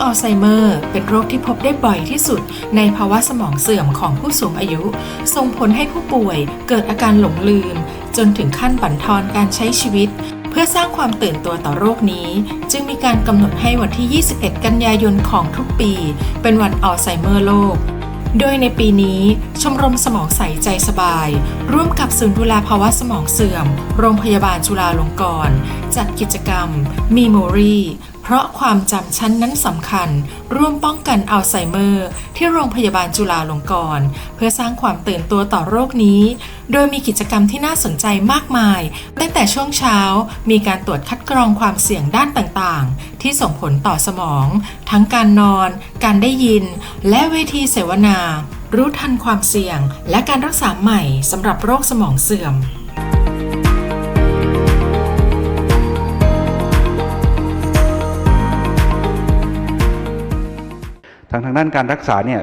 อัลไซเมอร์ เป็นโรคที่พบได้บ่อยที่สุด ในภาวะสมองเสื่อมของผู้สูงอายุ ส่งผลให้ผู้ป่วยเกิดอาการหลงลืม จนถึงขั้นบั่นทอนการใช้ชีวิต เพื่อสร้างความตื่นตัวต่อโรคนี้ จึงมีการกำหนดให้วันที่ 21 กันยายนของทุกปี เป็นวันอัลไซเมอร์โลกโดยในปีนี้ชมรมสมองใสใจสบาย ร่วมกับศูนย์ดูแลภาวะสมองเสื่อม โรงพยาบาลจุฬาลงกรณ์จัดกิจกรรม Memory เพราะความจำชั้นนั้นสำคัญ ร่วมป้องกันอัลไซเมอร์ ที่โรงพยาบาลจุฬาลงกรณ์เพื่อสร้างความตื่นตัวต่อโรคนี้ โดยมีกิจกรรมที่น่าสนใจมากมาย ตั้งแต่ช่วงเช้ามีการตรวจคัดกรองความเสี่ยงด้านต่างๆ ที่ส่งผลต่อสมอง ทั้งการนอน การได้ยิน และเวทีเสวนา รู้ทันความเสี่ยง และการรักษาใหม่สำหรับโรคสมองเสื่อม ทางทางด้านการรักษาเนี่ย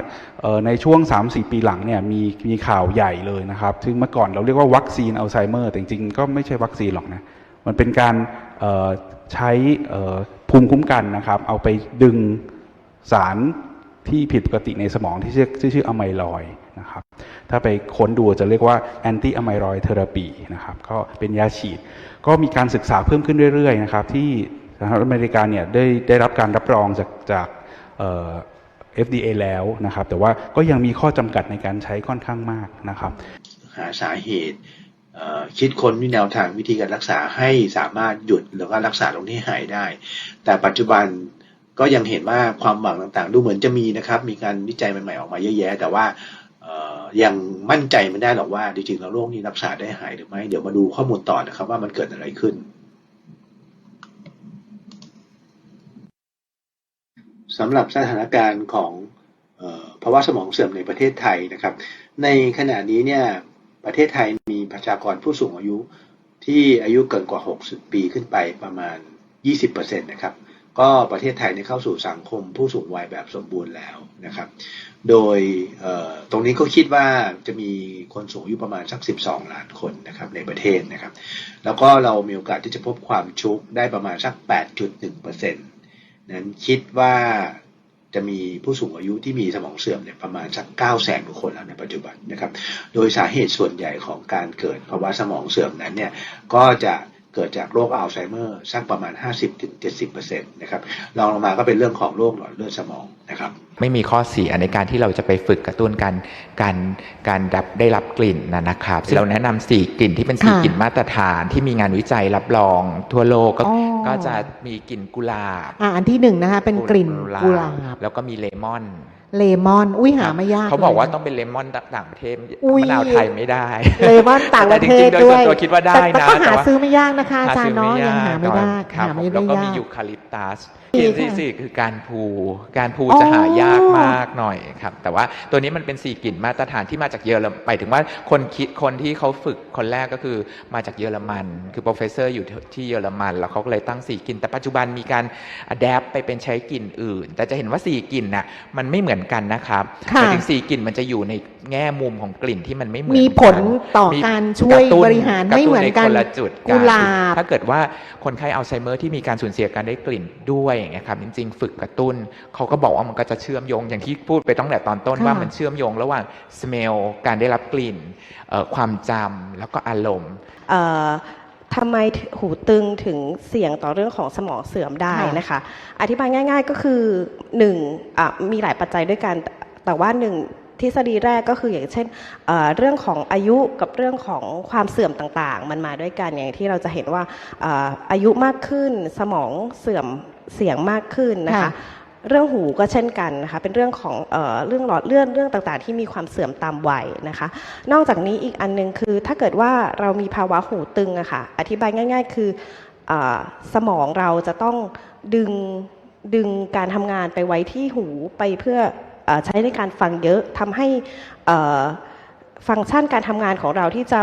ในช่วง 3-4 ปีหลังเนี่ยมีมีข่าวใหญ่เลยนะครับ ซึ่งเมื่อก่อนเราเรียกว่าวัคซีนอัลไซเมอร์แต่จริงๆ ก็ไม่ใช่วัคซีนหรอกนะ มันเป็นการใช้ภูมิคุ้มกันนะครับ เอาไปดึงสารที่ผิดปกติในสมองที่ชื่อที่ชื่ออะไมลอยนะครับ ถ้าไปค้นดูจะเรียกว่าแอนตี้อะไมลอยเทอราปีนะครับ ก็เป็นยาฉีด ก็มีการศึกษาเพิ่มขึ้นเรื่อยๆนะครับ ที่สหรัฐอเมริกาเนี่ยได้ได้รับการรับรองจากจาก FDA แล้วนะครับ แต่ว่าก็ยังมีข้อจำกัดในการใช้ค่อนข้างมากนะครับ หาสาเหตุคิดค้นแนวทางวิธีการรักษาให้สามารถหยุดหรือว่ารักษาตรงนี้หายได้ แต่ปัจจุบันก็ยังเห็นว่าความหวังต่างๆ ดูเหมือนจะมีนะครับ มีการวิจัยใหม่ๆออกมาเยอะแยะ แต่ว่ายังมั่นใจไม่ได้หรอกว่าจริงๆแล้วโรคนี้รักษาได้หายหรือไม่ เดี๋ยวมาดูข้อมูลต่อนะครับว่ามันเกิดอะไรขึ้น สำหรับสถานการณ์ของออภาวะสมองเสื่อมในประเทศไทยนะครับ ในขณะนี้เนี่ยประเทศไทยมีประชากรผู้สูงอายุที่อายุเกินกว่า 60 ปีขึ้นไปประมาณ 20%นะครับ ก็ประเทศไทยเนี่ยเข้าสู่สังคมผู้สูงวัยแบบสมบูรณ์แล้วนะครับ โดยตรงนี้ก็คิดว่าจะมีคนสูงอายุประมาณสัก 12 ล้านคนนะครับในประเทศนะครับ แล้วก็เรามีโอกาสที่จะพบความชุกได้ประมาณสัก 8.1%น นคิดว่าจะมีผู้สูงอายุที่มีสมองเสื่อมเนี่ยประมาณสัก 9 แสนกว่าคนแล้วในปัจจุบันนะครับ โดยสาเหตุส่วนใหญ่ของการเกิดภาวะสมองเสื่อมนั้นเนี่ยก็จะเกิดจากโรคอัลไซเมอร์สักประมาณ 50-70%นะครับรองลงมาก็เป็นเรื่องของโรคหลอดเลือดสมองนะครับ ไม่มีข้อเสียในการที่เราจะไปฝึกกระตุ้นการการการรับได้รับกลิ่นนะนะครับเราแนะนำสี่กลิ่นที่เป็นสี่ค่ะกลิ่นมาตรฐานที่มีงานวิจัยรับรองทั่วโลกก็อ๋อ ก็จะมีกลิ่นกุหลาบอ่าอันที่หนึ่งนะคะเป็นกลิ่นกุหลาบแล้วก็มีเลมอน เลมอน อุ้ยหาไม่ยากเขาบอกว่าลยต้องเป็นเลมอนต่างประเทศอุ๊ยมะนาวไทยไม่ได้ เลมอนต่างประเทศแต่จริงๆโดยด้วยส่วนตัวคิดว่าได้แต่นะก็หาแต่ว่าซื้อไม่ยากนะคะอาจารย์เนาะหยังหาไม่ได้ครับหาไม่แล้ได้วก็มียากยูคาลิปตัสดีกลิ่นที่ค่ะสี่คือการพูการพูอ๋อจะหายากมากหน่อยครับ แต่ว่าตัวนี้มันเป็นสี่กลิ่นมาตรฐานที่มาจากเยอรมันหมายถึงว่าคนคิดคนที่เขาฝึกคนแรกก็คือมาจากเยอรมัน คือโปรเฟสเซอร์อยู่ที่เยอรมัน แล้วเขาก็เลยตั้งสี่กลิ่นแต่ปัจจุบันมีการอัดแอปไปเป็นใช้กลิ่นอื่น แต่จะเห็นว่าสี่กลิ่นน่ะมันไม่เหมือนกันนะครับค่ะหมายถึงสี่กลิ่นมันจะอยู่ในแง่มุมของกลิ่นที่มันไม่เหมือนมีผลต่อมีการช่วยกะตุ้นบริหารไม่เหมือนกันระตุ้ใคละจุดกุหลาบถ้าเกิดว่าคนไข้อัลไซเมอร์ที่มีการสูญเสียการได้กลิ่นด้วยอย่างเงี้ยครับจริงๆ ฝึกกระตุ้นเขาก็บอกว่ามันก็จะเชื่อมโยงอย่างที่พูดไปตั้งแต่ตอนต้นค่ะว่ามันเชื่อมโยงระหว่าง smell การได้รับกลิ่นเอ่อความจำแล้วก็อารมณ์เอ่อ ทำไมหูตึงถึงเสี่ยงต่อเรื่องของสมองเสื่อมได้ค่ะนะคะ อธิบายง่าย ๆ ก็คือหนึ่งอะมีหลายปัจจัยด้วยกัน แต่ว่าหนึ่งทฤษฎีแรกก็คืออย่างเช่นเอ่อเรื่องของอายุกับเรื่องของความเสื่อมต่างๆ มันมาด้วยกันอย่างที่เราจะเห็นว่าเอ่ออายุมากขึ้นสมองเสื่อมเสี่ยงมากขึ้นนะคะค่ะ เรื่องหูก็เช่นกันนะคะเป็นเรื่องของเออเรื่องหลอดเลือดเรื่องต่างๆ ที่มีความเสื่อมตามวัยนะคะ นอกจากนี้อีกอันหนึงคือถ้าเกิดว่าเรามีภาวะหูตึงอะค่ะอธิบายง่าย ๆ คืออสมองเราจะต้องดึงดึงการทำงานไปไว้ที่หูไปเพื่ออใช้ในการฟังเยอะทำให้ฟังก์ชันการทำงานของเราที่จะ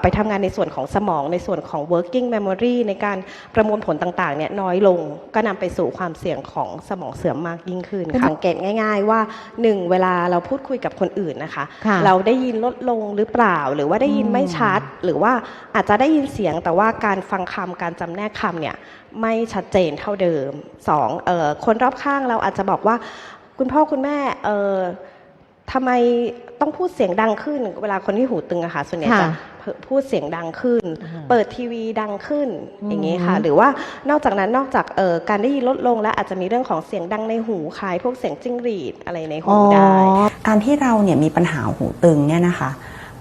ไปทำงานในส่วนของสมองในส่วนของ working memory ในการประมวลผลต่างๆเนี่ยน้อยลงก็นำไปสู่ความเสี่ยงของสมองเสื่อมมากยิ่งขึ้นค่ะสังเกตง่าย ๆ ว่าหนึ่งเวลาเราพูดคุยกับคนอื่นนะคะ ค่ะเราได้ยินลดลงหรือเปล่า หรือว่าได้ยินไม่ชัด หรือว่าอาจจะได้ยินเสียงแต่ว่าการฟังคำการจำแนกคำเนี่ยไม่ชัดเจนเท่าเดิมสองเอ่อคนรอบข้างเราอาจจะบอกว่า คุณพ่อคุณแม่เอ่อทำไมต้องพูดเสียงดังขึ้น เวลาคนที่หูตึงอะค่ะส่วนใหญ่ค่ะจะ พูดเสียงดังขึ้นอ่าเปิดทีวีดังขึ้นอืมอย่างนี้ค่ะ หรือว่านอกจากนั้นนอกจากเอ่อการได้ยินลดลงแล้วอาจจะมีเรื่องของเสียงดังในหูคล้ายพวกเสียงจิ้งหรีดอะไรในหูได้การที่เราเนี่ยมีปัญหาหูตึงเนี่ยนะคะ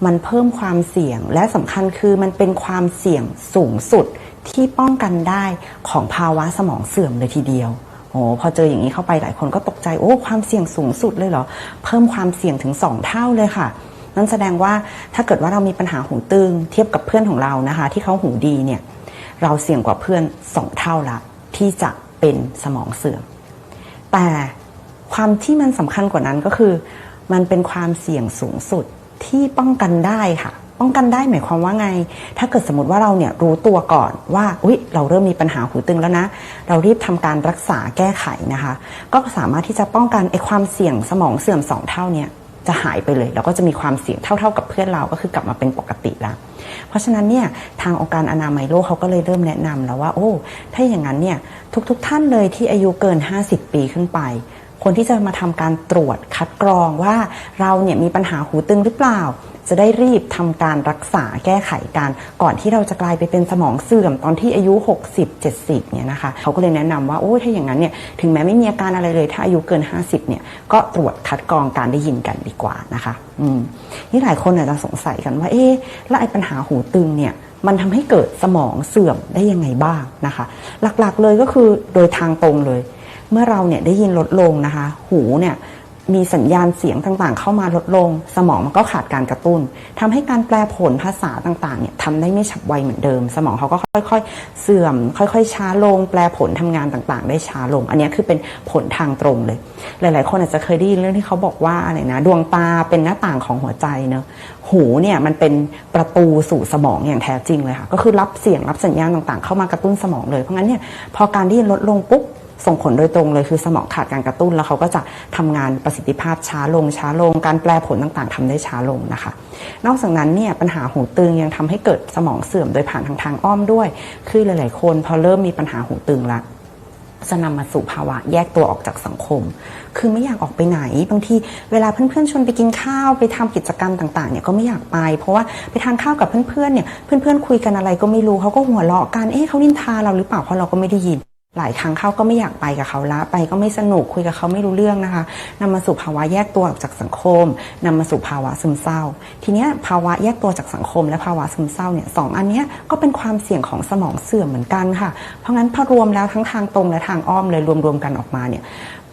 มันเพิ่มความเสี่ยงและสำคัญคือมันเป็นความเสี่ยงสูงสุดที่ป้องกันได้ของภาวะสมองเสื่อมเลยทีเดียวโอ้พอเจออย่างนี้เข้าไปหลายคนก็ตกใจโอ้ความเสี่ยงสูงสุดเลยเหรอ เพิ่มความเสี่ยงถึง 2 เท่าเลยค่ะ นั่นแสดงว่าถ้าเกิดว่าเรามีปัญหาหูตึงเทียบกับเพื่อนของเรานะคะ ที่เขาหูดีเนี่ยเราเสี่ยงกว่าเพื่อน2เท่าละที่จะเป็นสมองเสื่อมแต่ความที่มันสำคัญกว่านั้นก็คือ มันเป็นความเสี่ยงสูงสุดที่ป้องกันได้ค่ะ ป้องกันได้หมายความว่าไง ถ้าเกิดสมมติว่าเราเนี่ยรู้ตัวก่อนว่าอุ๊ย เราเริ่มมีปัญหาหูตึงแล้วนะ เรารีบทำการรักษาแก้ไขนะคะ ก็สามารถที่จะป้องกันไอ้ความเสี่ยงสมองเสื่อมสองเท่าเนี่ย จะหายไปเลย แล้วก็จะมีความเสี่ยงเท่า ๆ กับเพื่อนเราก็คือกลับมาเป็นปกติแล้วเพราะฉะนั้นเนี่ยทางองค์การอนามัยโลกเขาก็เลยเริ่มแนะนำแล้วว่า โอ้ ถ้าอย่างนั้นเนี่ยทุกๆทท่านเลยที่อายุเกิน 50 ปีขึ้นไปคนที่จะมาทำการตรวจคัดกรองว่าเราเนี่ยมีปัญหาหูตึงหรือเปล่า จะได้รีบทำการรักษาแก้ไขการก่อนที่เราจะกลายไปเป็นสมองเสื่อมตอนที่อายุ 60 70เนี่ยนะคะเขาก็เลยแนะนำว่าโอ้ถ้าอย่างนั้นเนี่ยถึงแม้ไม่มีอาการอะไรเลยถ้าอายุเกิน 50เนี่ยก็ตรวจคัดกรองการได้ยินกันดีกว่านะคะอืมนี่หลายคนอาจจะสงสัยกันว่าเอ๊ะแล้วไอ้ปัญหาหูตึงเนี่ยมันทำให้เกิดสมองเสื่อมได้ยังไงบ้างนะคะ หลักๆเลยก็คือโดยทางตรงเลย เมื่อเราเนี่ยได้ยินลดลงนะคะ หูเนี่ย มีสัญญาณเสียงต่างๆ เข้ามาลดลง สมองมันก็ขาดการกระตุ้นทำให้การแปลผลภาษาต่างๆเนี่ยทำได้ไม่ฉับไวเหมือนเดิม สมองเขาก็ค่อย ๆ เสื่อม ค่อย ๆ ช้าลง แปลผลทำงานต่างๆ ได้ช้าลง อันนี้คือเป็นผลทางตรงเลย หลาย ๆ คนอาจจะเคยได้ยินเรื่องที่เขาบอกว่าอะไรนะดวงตาเป็นหน้าต่างของหัวใจเนอะหูเนี่ยมันเป็นประตูสู่สมองอย่างแท้จริงเลยค่ะก็คือรับเสียงรับสัญญาณต่างๆ เข้ามากระตุ้นสมองเลยเพราะงั้นเนี่ยพอการได้ยินลดลงปุ๊บ ส่งผลโดยตรงเลยคือสมองขาดการกระตุ้น แล้วเขาก็จะทำงานประสิทธิภาพช้าลงช้าลง การแปลผลต่างๆทำได้ช้าลงนะคะ นอกจากนั้นเนี่ยปัญหาหูตึงยังทำให้เกิดสมองเสื่อมโดยผ่านทางทางอ้อมด้วย คือหลาย ๆ คนพอเริ่มมีปัญหาหูตึงละจะนำมาสู่ภาวะแยกตัวออกจากสังคม คือไม่อยากออกไปไหน บางทีเวลาเพื่อนๆชวนไปกินข้าวไปทำกิจกรรมต่างๆเนี่ยก็ไม่อยากไป เพราะว่าไปทานข้าวกับเพื่อนๆเนี่ยเพื่อนๆคุยกันอะไรก็ไม่รู้เขาก็หัวเราะกัน เอ๊ะเขานินทาเราหรือเปล่าเพราะเราก็ไม่ได้ยิน หลายครั้งเข้าก็ไม่อยากไปกับเขาละ ไปก็ไม่สนุกคุยกับเขาไม่รู้เรื่องนะคะนำมาสู่ภาวะแยกตัวออกจากสังคมนำมาสู่ภาวะซึมเศร้า ทีเนี้ยภาวะแยกตัวจากสังคม และภาวะซึมเศร้าเนี่ยสองอันเนี้ยก็เป็นความเสี่ยงของสมองเสื่อมเหมือนกันค่ะ เพราะงั้นพอรวมแล้วทั้งทางตรงและทางอ้อมเลยรวมๆกันออกมาเนี่ย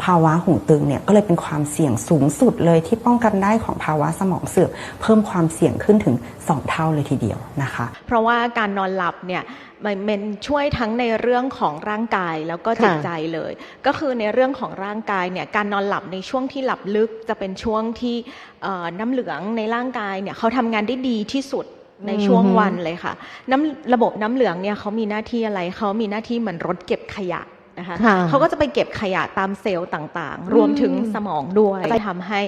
ภาวะหูตึงเนี่ยก็เลยเป็นความเสี่ยงสูงสุดเลยที่ป้องกันได้ของภาวะสมองเสื่อมเพิ่มความเสี่ยงขึ้นถึง 2 เท่าเลยทีเดียวนะคะ เพราะว่าการนอนหลับเนี่ยมันมันช่วยทั้งในเรื่องของร่างกายแล้วก็จิตใจเลย ก็คือในเรื่องของร่างกายเนี่ยการนอนหลับในช่วงที่หลับลึกจะเป็นช่วงที่น้ำเหลืองในร่างกายเนี่ยเขาทำงานได้ดีที่สุดในช่วงวันเลยค่ะน้ำระบบน้ำเหลืองเนี่ยเขามีหน้าที่อะไรเขามีหน้าที่เหมือนรถเก็บขยะ นะคะค่ะเขาก็จะไปเก็บขยะตามเซลล์ต่างๆ รวมถึงสมองด้วยจะทำให้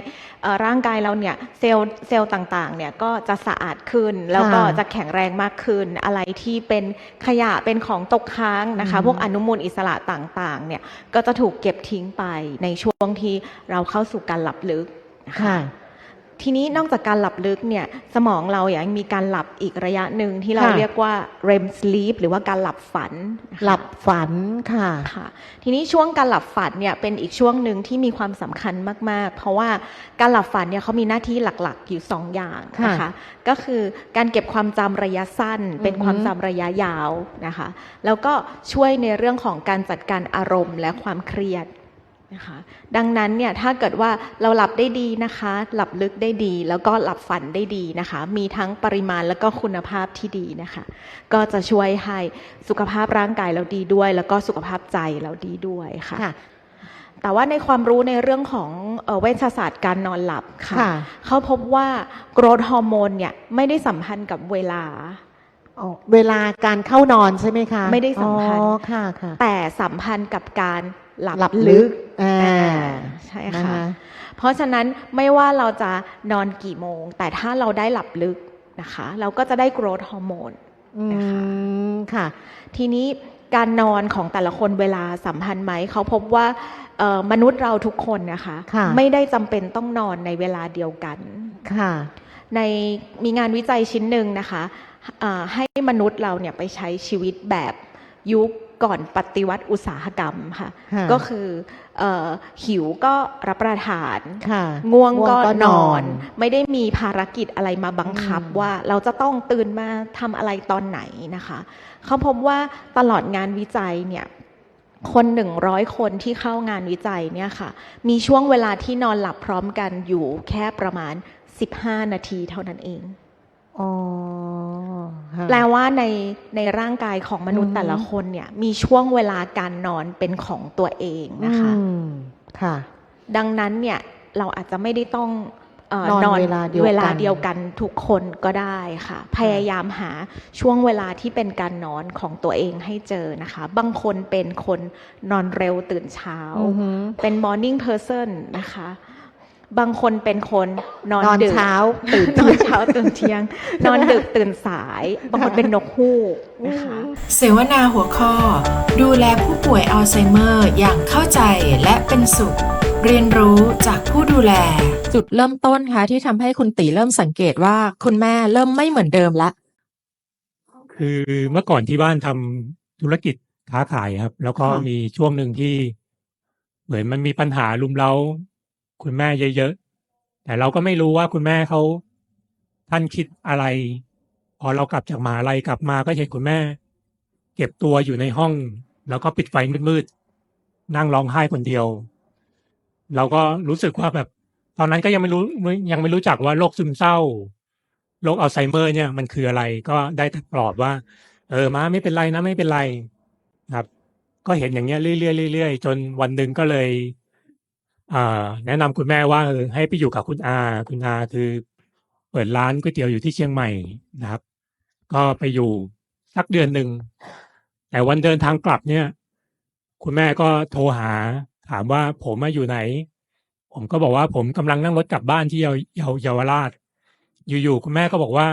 เอ่อร่างกายเราเนี่ยเซลล์เซลล์ต่างๆเนี่ยก็จะสะอาดขึ้น แล้วก็ค่ะจะแข็งแรงมากขึ้น อะไรที่เป็นขยะเป็นของตกค้างนะคะอืมพวกอนุมูลอิสระต่างๆเนี่ยก็จะถูกเก็บทิ้งไปในช่วงที่เราเข้าสู่การหลับลึกนะคะค่ะ ทีนี้นอกจากการหลับลึกเนี่ยสมองเรายังมีการหลับอีกระยะหนึ่งที่เราค่ะ เรียกว่า REM sleep หรือว่าการหลับฝันนะคะ หลับฝันค่ะ ค่ะทีนี้ช่วงการหลับฝันเนี่ยเป็นอีกช่วงหนึ่งที่มีความสำคัญมาก ๆ เพราะว่าการหลับฝันเนี่ยเขามีหน้าที่หลัก ๆ อยู่ 2 อย่างนะคะค่ะก็คือการเก็บความจำระยะสั้น เป็นอือฮึ ความจำระยะยาวนะคะ แล้วก็ช่วยในเรื่องของการจัดการอารมณ์และความเครียด นะคะดังนั้นเนี่ยถ้าเกิดว่าเราหลับได้ดีนะคะ หลับลึกได้ดี แล้วก็หลับฝันได้ดีนะคะ มีทั้งปริมาณแล้วก็คุณภาพที่ดีนะคะ ก็จะช่วยให้สุขภาพร่างกายเราดีด้วย แล้วก็สุขภาพใจเราดีด้วยค่ะค่ะแต่ว่าในความรู้ในเรื่องของเอ่อเวชศาสตร์การนอนหลับค่ะค่ะเขาพบว่าโกรทฮอร์โมนเนี่ยไม่ได้สัมพันธ์กับเวลาอ๋อเวลาการเข้านอนใช่ไหมคะ ไม่ได้สัมพันธ์อ๋อค่ะค่ะแต่สัมพันธ์กับการ หลับหลับลึลึกกอ่าอ่าใช่นะค่ะคะเพราะฉะนั้นไม่ว่าเราจะนอนกี่โมง แต่ถ้าเราได้หลับลึกนะคะ เราก็จะได้โกรทฮอร์โมนอืนะคะมค่ะ ทีนี้การนอนของแต่ละคนเวลาสัมพันธ์ไหม เขาพบว่าเอ่อมนุษย์เราทุกคนนะคะค่ะไม่ได้จำเป็นต้องนอนในเวลาเดียวกันค่ะ ในมีงานวิจัยชิ้นหนึ่งนะคะเอ่อให้มนุษย์เราเนี่ยไปใช้ชีวิตแบบยุค ก่อนปฏิวัติอุตสาหกรรมค่ะค่ะก็คือเออหิวก็รับประทานค่ะง่วงก็นนออนนไม่ได้มีภารกิจอะไรมาบังคับอืมว่าเราจะต้องตื่นมาทำอะไรตอนไหนนะคะ เขาพบว่าตลอดงานวิจัยเนี่ยคนหนึ่งร้อยคนที่เข้างานวิจัยเนี่ยค่ะ มีช่วงเวลาที่นอนหลับพร้อมกันอยู่แค่ประมาณ 15 นาทีเท่านั้นเอง อ๋อค่ะแปลว่าในในร่างกายของมนุษย์อืมแต่ละคนเนี่ย มีช่วงเวลาการนอนเป็นของตัวเองนะคะ อืมค่ะ ดังนั้นเนี่ยเราอาจจะไม่ได้ต้องเออนอนเวลาเดียวกันเวลาเดียวกันทุกคนก็ได้ค่ะ พยายามหาช่วงเวลาที่เป็นการนอนของตัวเองให้เจอนะคะ บางคนเป็นคนนอนเร็วตื่นเช้า อือหือ เป็น morning person นะคะ บางคนเป็นคนนอนนอนดึกเช้าตื่นนอนเช้าตื่นเที่ยง นอนดึกตื่นสาย บางคนเป็นนกฮูกนะคะเสวนาหัวข้อ ดูแลผู้ป่วยอัลไซเมอร์อย่างเข้าใจและเป็นสุข เรียนรู้จากผู้ดูแล จุดเริ่มต้นค่ะที่ทำให้คุณตีเริ่มสังเกตว่าคุณแม่เริ่มไม่เหมือนเดิมละ คือเมื่อก่อนที่บ้านทำธุรกิจค้าขายครับ แล้วก็ค่ะมีช่วงหนึ่งที่เหมือนมันมีปัญหารุมเร้า คุณแม่เยอะๆ แต่เราก็ไม่รู้ว่าคุณแม่เขาท่านคิดอะไร พอเรากลับจากมหาลัยกลับมาก็เห็นคุณแม่ เก็บตัวอยู่ในห้อง แล้วก็ปิดไฟมืดๆนั่งร้องไห้คนเดียว เราก็รู้สึกว่าแบบ ตอนนั้นก็ยังไม่รู้ยังไม่รู้จักว่าโรคซึมเศร้าโรคอัลไซเมอร์เนี่ยมันคืออะไรก็ได้แต่ปลอบว่า เออมาไม่เป็นไรนะไม่เป็นไรครับ ก็เห็นอย่างเงี้ยเรื่อยๆเรื่อยๆจนวันหนึ่งก็เลย อ่า แนะนำคุณแม่ว่า เออ ให้ไปอยู่กับคุณอา คุณอาคือเปิดร้านก๋วยเตี๋ยวอยู่ที่เชียงใหม่นะครับ ก็ไปอยู่สักเดือนหนึ่ง แต่วันเดินทางกลับเนี่ย คุณแม่ก็โทรหา ถามว่า ผมมาอยู่ไหน ผมก็บอกว่า ผมกำลังนั่งรถกลับบ้านที่เยาเยาเยาวราช อยู่ ๆ คุณแม่ก็บอกว่า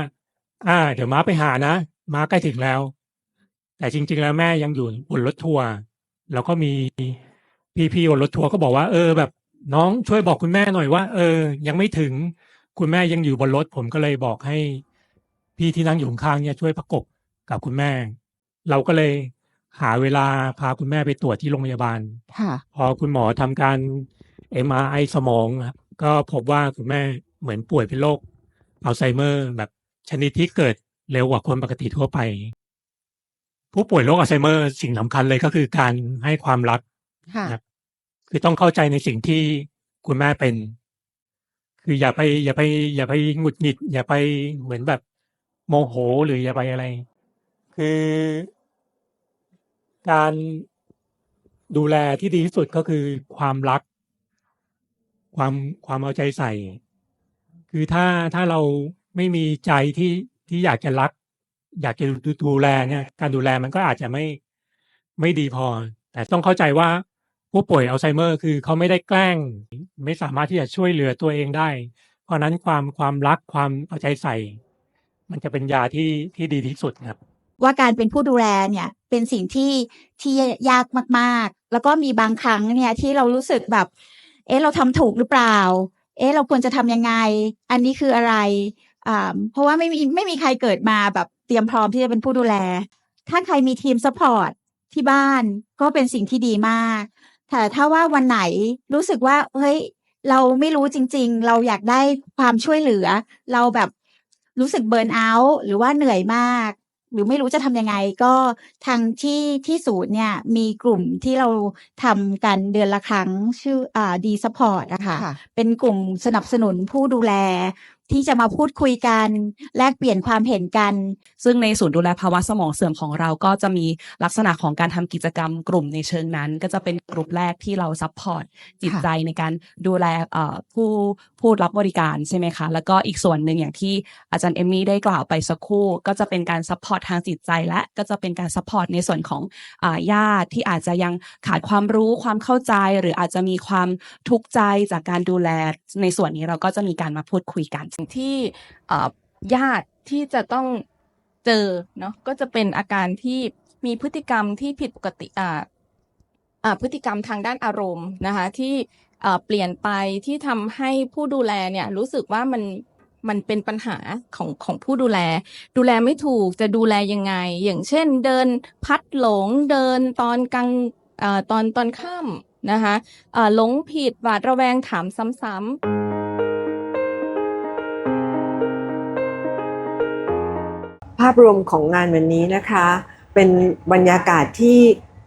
อ่าเดี๋ยวม้าไปหานะ ม้าใกล้ถึงแล้ว แต่จริง ๆ แล้วแม่ยังอยู่บนรถทัวร์ แล้วก็มีพี่ ๆ บนรถทัวร์ก็บอกว่า เออ แบบ น้องช่วยบอกคุณแม่หน่อยว่า เออ ยังไม่ถึงคุณแม่ยังอยู่บนรถ ผมก็เลยบอกให้ พี่ที่นั่งอยู่ข้างๆเนี่ยช่วยประกบกับคุณแม่ เราก็เลยหาเวลาพาคุณแม่ไปตรวจที่โรงพยาบาลค่ะพอคุณหมอทำการ MRI สมองครับก็พบว่าคุณแม่เหมือนป่วยเป็นโรคอัลไซเมอร์ แบบชนิดที่เกิดเร็วกว่าคนปกติทั่วไป ผู้ป่วยโรคอัลไซเมอร์สิ่งสำคัญเลยก็คือการให้ความรัก คือต้องเข้าใจในสิ่งที่คุณแม่เป็น คืออย่าไป อย่าไป อย่าไปหงุดหงิด อย่าไปเหมือนแบบ โมโหหรืออย่าไปอะไร คือการดูแลที่ดีที่สุดก็คือความรัก ความความเอาใจใส่ คือถ้าถ้าเราไม่มีใจที่ที่อยากจะรัก อยากจะดูดูแลเนี่ย การดูแลมันก็อาจจะไม่ไม่ดีพอ แต่ต้องเข้าใจว่า ผู้ป่วยอัลไซเมอร์คือเขาไม่ได้แกล้ง ไม่สามารถที่จะช่วยเหลือตัวเองได้ เพราะนั้นความความรักความเอาใจใส่ มันจะเป็นยาที่ที่ดีที่สุดครับ ว่าการเป็นผู้ดูแลเนี่ยเป็นสิ่งที่ที่ยากมากๆ แล้วก็มีบางครั้งเนี่ยที่เรารู้สึกแบบ เอ๊ะเราทำถูกหรือเปล่า เอ๊ะเราควรจะทำยังไง อันนี้คืออะไรอ่าเพราะว่าไม่มีไม่มีใครเกิดมาแบบเตรียมพร้อมที่จะเป็นผู้ดูแล ถ้าใครมีทีมซัพพอร์ตที่บ้านก็เป็นสิ่งที่ดีมาก แต่ถ้าว่าวันไหนรู้สึกว่าเฮ้ยเราไม่รู้จริง ๆ เราอยากได้ความช่วยเหลือ เราแบบรู้สึกเบิร์นเอาท์หรือว่าเหนื่อยมาก หรือไม่รู้จะทำยังไงก็ทางที่ที่ศูนย์เนี่ย มีกลุ่มที่เราทำกันเดือนละครั้งชื่ออ่าดีซัพพอร์ตนะคะค่ะเป็นกลุ่มสนับสนุนผู้ดูแล ที่จะมาพูดคุยกัน แลกเปลี่ยนความเห็นกัน ซึ่งในศูนย์ดูแลภาวะสมองเสื่อมของเราก็จะมีลักษณะของการทำกิจกรรมกลุ่มในเชิงนั้น ก็จะเป็นกลุ่มแรกที่เราซัพพอร์ตจิตใจในการดูแลเอ่อผู้ผู้รับบริการใช่ไหมคะ แล้วก็อีกส่วนหนึ่งอย่างที่อาจารย์เอมมี่ได้กล่าวไปสักครู่ ก็จะเป็นการซัพพอร์ตทางจิตใจ และก็จะเป็นการซัพพอร์ตในส่วนของอาญาติที่อาจจะยังขาดความรู้ความเข้าใจ หรืออาจจะมีความทุกข์ใจจากการดูแล ในส่วนนี้เราก็จะมีการมาพูดคุยกันที่ญาติที่จะต้องเจอเนาะก็จะเป็นอาการที่มีพฤติกรรมที่ผิดปกติอ่าพฤติกรรมทางด้านอารมณ์นะคะที่เปลี่ยนไปที่ทำให้ผู้ดูแลเนี่ยรู้สึกว่ามันมันเป็นปัญหาของของผู้ดูแล ดูแลไม่ถูกจะดูแลยังไง อย่างเช่น เดินพัดหลงเดินตอนกลางอตอนตอนค่ำนะคะหลงผิดหวาดระแวงถามซ้ำๆ ภาพรวมของงานวันนี้นะคะ เป็นบรรยากาศที่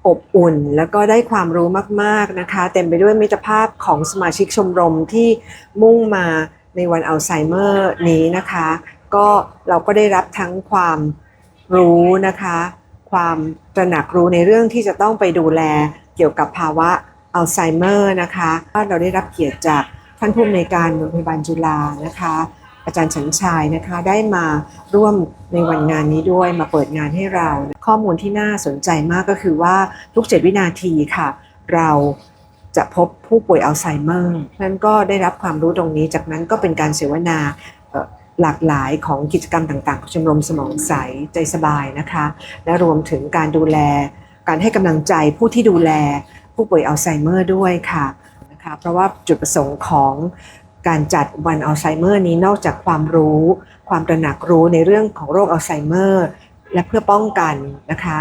อบอุ่นแล้วก็ได้ความรู้มากๆนะคะ เต็มไปด้วยมิตรภาพของสมาชิกชมรมที่มุ่งมาในวันอัลไซเมอร์นี้นะคะ ก็เราก็ได้รับทั้งความรู้นะคะ ความตระหนักรู้ในเรื่องที่จะต้องไปดูแลเกี่ยวกับภาวะอัลไซเมอร์นะคะเราได้รับเกียรติจากท่านผู้อำนวยการโรงพยาบาลจุฬานะคะ อาจารย์ฉันชายนะคะได้มาร่วมในวันงานนี้ด้วยมาเปิดงานให้เรา ข้อมูลที่น่าสนใจมากก็คือว่าทุก 7 วินาทีค่ะ เราจะพบผู้ป่วยอัลไซเมอร์นั้นก็ได้รับความรู้ตรงนี้จากนั้นก็เป็นการเสวนาหลากหลายของกิจกรรมต่างๆของชมรมสมองใสใจสบายนะคะ และรวมถึงการดูแล การให้กำลังใจผู้ที่ดูแลผู้ป่วยอัลไซเมอร์ด้วยค่ะนะคะเพราะว่าจุดประสงค์ของ การจัดวันอัลไซเมอร์นี้นอกจากความรู้ ความตระหนักรู้ในเรื่องของโรคอัลไซเมอร์ และเพื่อป้องกันนะคะ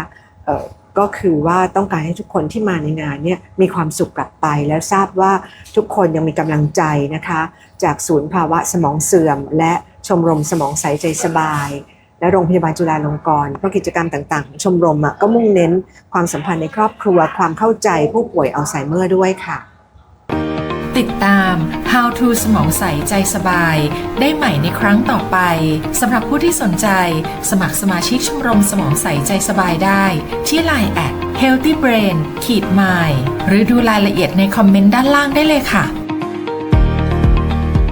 ก็คือว่าต้องการให้ทุกคนที่มาในงานเนี่ยมีความสุขกลับไป แล้วทราบว่าทุกคนยังมีกำลังใจนะคะ จากศูนย์ภาวะสมองเสื่อม และชมรมสมองใสใจสบาย และโรงพยาบาลจุฬาลงกรณ์เพราะกิจกรรมต่างๆของชมรมก็มุ่งเน้นความสัมพันธ์ในครอบครัวความเข้าใจผู้ป่วยอัลไซเมอร์ด้วยค่ะ ติดตาม How to สมองใสใจสบาย ได้ใหม่ในครั้งต่อไปสำหรับผู้ที่สนใจ สมัครสมาชิกชมรมสมองใสใจสบายได้ ที่ Line at healthy brain ขีด mind หรือดูรายละเอียดในคอมเมนต์ด้านล่างได้เลยค่ะ